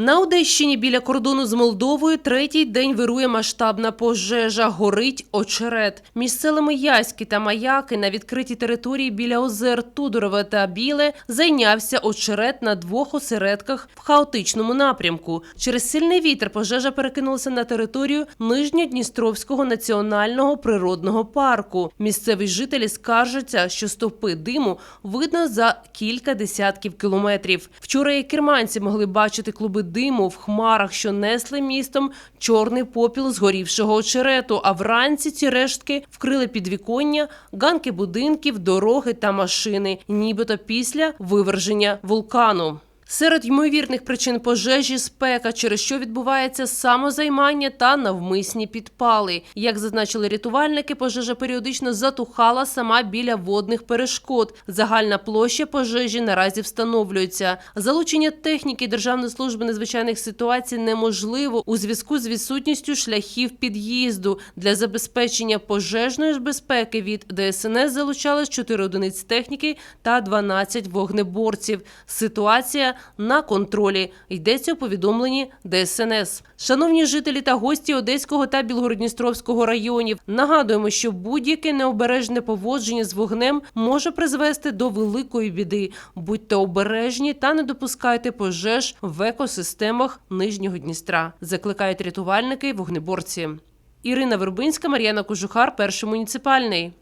На Одещині біля кордону з Молдовою третій день вирує масштабна пожежа. Горить очерет. Між селами Яськи та Маяки на відкритій території біля озер Тудорове та Біле зайнявся очерет на двох осередках в хаотичному напрямку. Через сильний вітер пожежа перекинулася на територію Нижньодністровського національного природного парку. Місцеві жителі скаржаться, що стовпи диму видно за кілька десятків кілометрів. Вчора і керманці могли бачити клуби диму в хмарах, що несли містом чорний попіл згорівшого очерету. А вранці ці рештки вкрили підвіконня, ганки будинків, дороги та машини, нібито після виверження вулкану. Серед ймовірних причин пожежі спека, через що відбувається самозаймання та навмисні підпали. Як зазначили рятувальники, пожежа періодично затухала сама біля водних перешкод. Загальна площа пожежі наразі встановлюється. Залучення техніки Державної служби надзвичайних ситуацій неможливо у зв'язку з відсутністю шляхів під'їзду. Для забезпечення пожежної безпеки від ДСНС залучалось 4 одиниць техніки та 12 вогнеборців. Ситуація на контролі. Йдеться у повідомленні ДСНС. Шановні жителі та гості Одеського та Білгородністровського районів. Нагадуємо, що будь-яке необережне поводження з вогнем може призвести до великої біди. Будьте обережні та не допускайте пожеж в екосистемах Нижнього Дністра. Закликають рятувальники й вогнеборці. Ірина Вербинська, Мар'яна Кожухар, перший муніципальний.